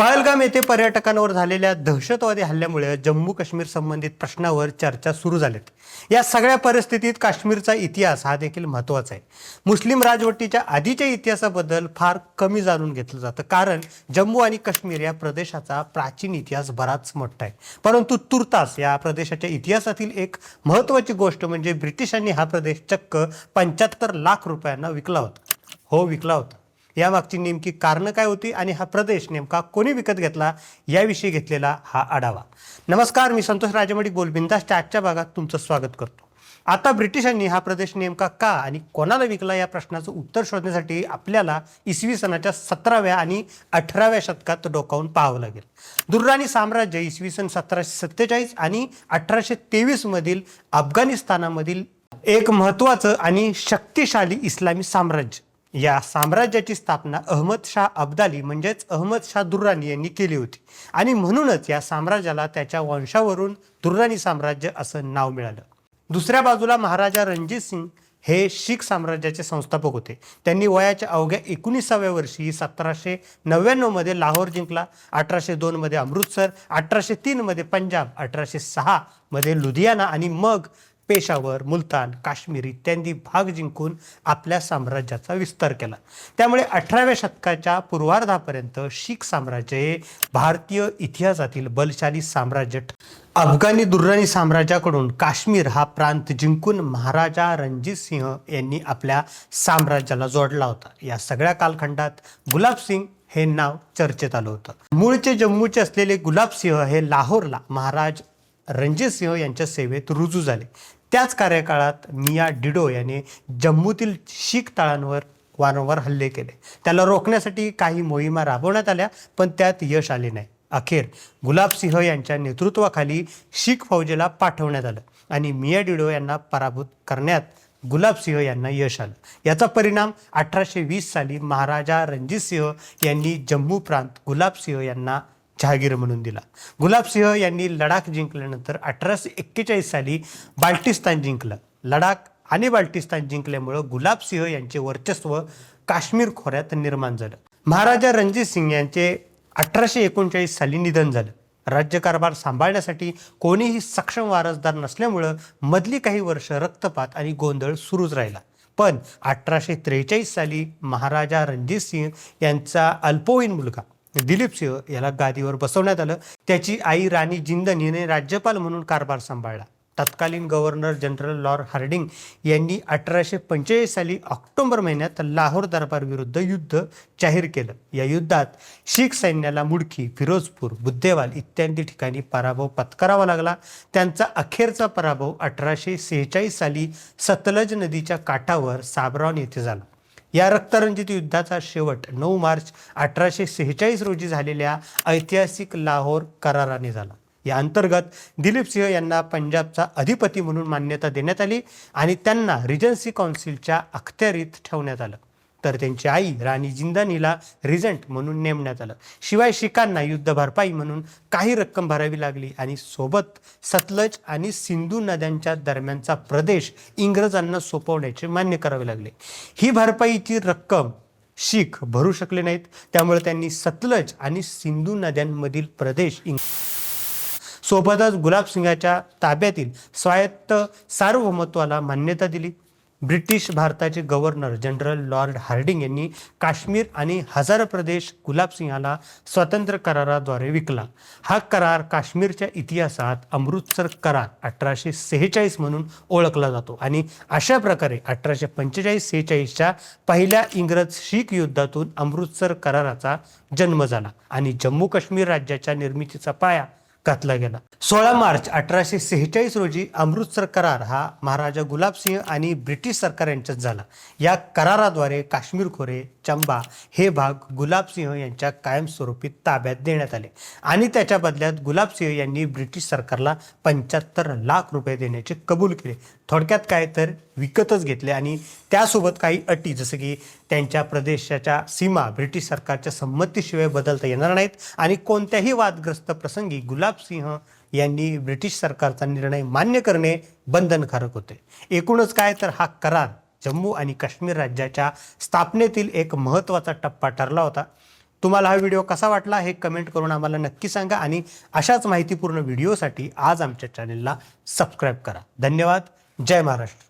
पहलगाम येथे पर्यटकांवर झालेल्या दहशतवादी हल्ल्यामुळे जम्मू काश्मीर संबंधित प्रश्नावर चर्चा सुरू झाल्यात या सगळ्या परिस्थितीत काश्मीरचा इतिहास हा देखील महत्त्वाचा आहे. मुस्लिम राजवटीच्या आधीच्या इतिहासाबद्दल फार कमी जाणून घेतलं जातं. कारण जम्मू आणि काश्मीर या प्रदेशाचा प्राचीन इतिहास बराच मोठा आहे. परंतु तुर्तास या प्रदेशाच्या इतिहासातील एक महत्त्वाची गोष्ट म्हणजे ब्रिटिशांनी हा प्रदेश चक्क पंच्याहत्तर लाख रुपयांना विकला होता. हो विकला होता. यामागची नेमकी कारणं काय होती आणि हा प्रदेश नेमका कोणी विकत घेतला याविषयी घेतलेला हा आढावा. नमस्कार मी संतोष राजमडी गोलबिंदासच्या आजच्या भागात तुमचं स्वागत करतो. आता ब्रिटिशांनी हा प्रदेश नेमका का आणि कोणाला विकला या प्रश्नाचं उत्तर शोधण्यासाठी आपल्याला इसवी सनाच्या सतराव्या आणि अठराव्या शतकात डोकावून पाहावं लागेल. दुर्राणी साम्राज्य इसवी सन सतराशे सत्तेचाळीस आणि अठराशे तेवीसमधील अफगाणिस्तानामधील एक महत्त्वाचं आणि शक्तिशाली इस्लामी साम्राज्य या साम्राज्याची स्थापना अहमद शाह अब्दाली म्हणजेच अहमद शाह दुर्राणी यांनी केली होती. आणि म्हणूनच या साम्राज्याला त्याच्या वंशावरून दुर्राणी साम्राज्य असं नाव मिळालं. दुसऱ्या बाजूला महाराजा रणजित सिंग हे शीख साम्राज्याचे संस्थापक होते. त्यांनी वयाच्या अवघ्या एकोणीसाव्या वर्षी सतराशे नव्याण्णवमध्ये लाहोर जिंकला अठराशे दोनमध्ये अमृतसर अठराशे तीनमध्ये पंजाब अठराशे सहामध्ये लुधियाना आणि मग पेशावर मुलतान काश्मीर इत्यादी भाग जिंकून आपल्या साम्राज्याचा विस्तार केला. त्यामुळे अठराव्या शतकाच्या पूर्वार्धापर्यंत शीख साम्राज्य हे भारतीय इतिहासातील बलशाली साम्राज्य अफगाणी दुर्राणी साम्राज्याकडून काश्मीर हा प्रांत जिंकून महाराजा रणजित सिंह यांनी आपल्या साम्राज्याला जोडला होता. या सगळ्या कालखंडात गुलाब सिंग हे नाव चर्चेत आलं होतं. मूळचे जम्मूचे असलेले गुलाब सिंह हे लाहोरला महाराज रणजित सिंह यांच्या सेवेत रुजू झाले. त्याच कार्यकाळात मिया डिडो याने जम्मूतील शीख तळांवर वारंवार हल्ले केले. त्याला रोखण्यासाठी काही मोहिमा राबवण्यात आल्या पण त्यात यश आले नाही. अखेर गुलाब सिंह यांच्या नेतृत्वाखाली शीख फौजेला पाठवण्यात आलं आणि मिया डिडो यांना पराभूत करण्यात गुलाब सिंह यांना यश आलं. याचा परिणाम अठराशे वीस साली महाराजा रणजित सिंह यांनी जम्मू प्रांत गुलाब सिंह यांना जहागीर म्हणून दिला. गुलाब सिंह यांनी लडाख जिंकल्यानंतर अठराशे एक्केचाळीस साली बाल्टिस्तान जिंकलं. लडाख आणि बाल्टिस्तान जिंकल्यामुळं गुलाब सिंह यांचे वर्चस्व काश्मीर खोऱ्यात निर्माण झालं. महाराजा रणजित सिंग यांचे अठराशे एकोणचाळीस साली निधन झालं. राज्यकारभार सांभाळण्यासाठी कोणीही सक्षम वारसदार नसल्यामुळं मधली काही वर्ष रक्तपात आणि गोंधळ सुरूच राहिला. पण अठराशे त्रेचाळीस साली महाराजा रणजित सिंह यांचा अल्पवयीन मुलगा दिलीप सिंह याला गादीवर बसवण्यात आलं. त्याची आई राणी जिंदन हिने राज्यपाल म्हणून कारभार सांभाळला. तत्कालीन गव्हर्नर जनरल लॉर्ड हार्डिंग यांनी अठराशे पंचेचाळीस साली ऑक्टोबर महिन्यात लाहोर दरबार विरुद्ध युद्ध जाहीर केलं. या युद्धात शीख सैन्याला मुडकी फिरोजपूर बुद्धेवाल इत्यादी ठिकाणी पराभव पत्करावा लागला. त्यांचा अखेरचा पराभव अठराशे सेहेचाळीस साली सतलज नदीच्या काठावर साबरॉन येथे झाला. या रक्तरंजित युद्धाचा शेवट नऊ मार्च अठराशे सेहेचाळीस रोजी झालेल्या ऐतिहासिक लाहोर कराराने झाला. या अंतर्गत दिलीप सिंह यांना पंजाबचा अधिपती म्हणून मान्यता देण्यात आली आणि त्यांना रिजन्सी कौन्सिलच्या अखत्यारीत ठेवण्यात आलं. तर त्यांची आई राणी जिंदानीला रिजंट म्हणून नेमण्यात आलं. शिवाय शिखांना युद्ध भरपाई म्हणून काही रक्कम भरावी लागली आणि सोबत सतलज आणि सिंधू नद्यांच्या दरम्यानचा प्रदेश इंग्रजांना सोपवण्याचे मान्य करावे लागले. ही भरपाईची रक्कम शीख भरू शकले नाहीत. त्यामुळे त्यांनी सतलज आणि सिंधू नद्यांमधील प्रदेश इंग सोबतच गुलाब सिंगाच्या ताब्यातील स्वायत्त सार्वभौमत्वाला मान्यता दिली. ब्रिटिश भारताचे गव्हर्नर जनरल लॉर्ड हार्डिंग यांनी काश्मीर आणि हजार प्रदेश गुलाब सिंहाला स्वतंत्र कराराद्वारे विकला. हा करार काश्मीरच्या इतिहासात अमृतसर करार अठराशे सेहेचाळीस म्हणून ओळखला जातो आणि अशा प्रकारे अठराशे पंचेचाळीस सेहेचाळीसच्या पहिल्या इंग्रज शीख युद्धातून अमृतसर कराराचा जन्म झाला आणि जम्मू काश्मीर राज्याच्या निर्मितीचा पाया घातला गेला. सोळा मार्च अठराशे सेहेचाळीस रोजी अमृतसर करार हा महाराजा गुलाबसिंह आणि ब्रिटिश सरकार यांच्यात झाला. या कराराद्वारे काश्मीर खोरे चंबा हे भाग गुलाबसिंह यांच्या कायमस्वरूपी ताब्यात देण्यात आले. आणि त्याच्या बदल्यात गुलाबसिंह यांनी ब्रिटिश सरकारला पंच्याहत्तर लाख रुपये देण्याचे कबूल केले. थोडक्यात काय तर विकतच घेतले आणि त्यासोबत काही अटी जसं की त्यांच्या प्रदेशाच्या सीमा ब्रिटिश सरकारच्या संमतीशिवाय बदलता येणार नाहीत आणि कोणत्याही वादग्रस्त प्रसंगी गुलाबसिंह यांनी ब्रिटिश सरकारचा निर्णय मान्य करणे बंधनकारक होते. एकूणच काय तर हा करार जम्मू आणि काश्मीर राज्याच्या स्थापनेतील एक महत्त्वाचा टप्पा ठरला होता. तुम्हाला हा व्हिडिओ कसा वाटला हे कमेंट करून आम्हाला नक्की सांगा आणि अशाच माहितीपूर्ण व्हिडिओसाठी आज आमच्या चॅनेलला सबस्क्राईब करा. धन्यवाद. जय महाराष्ट्र.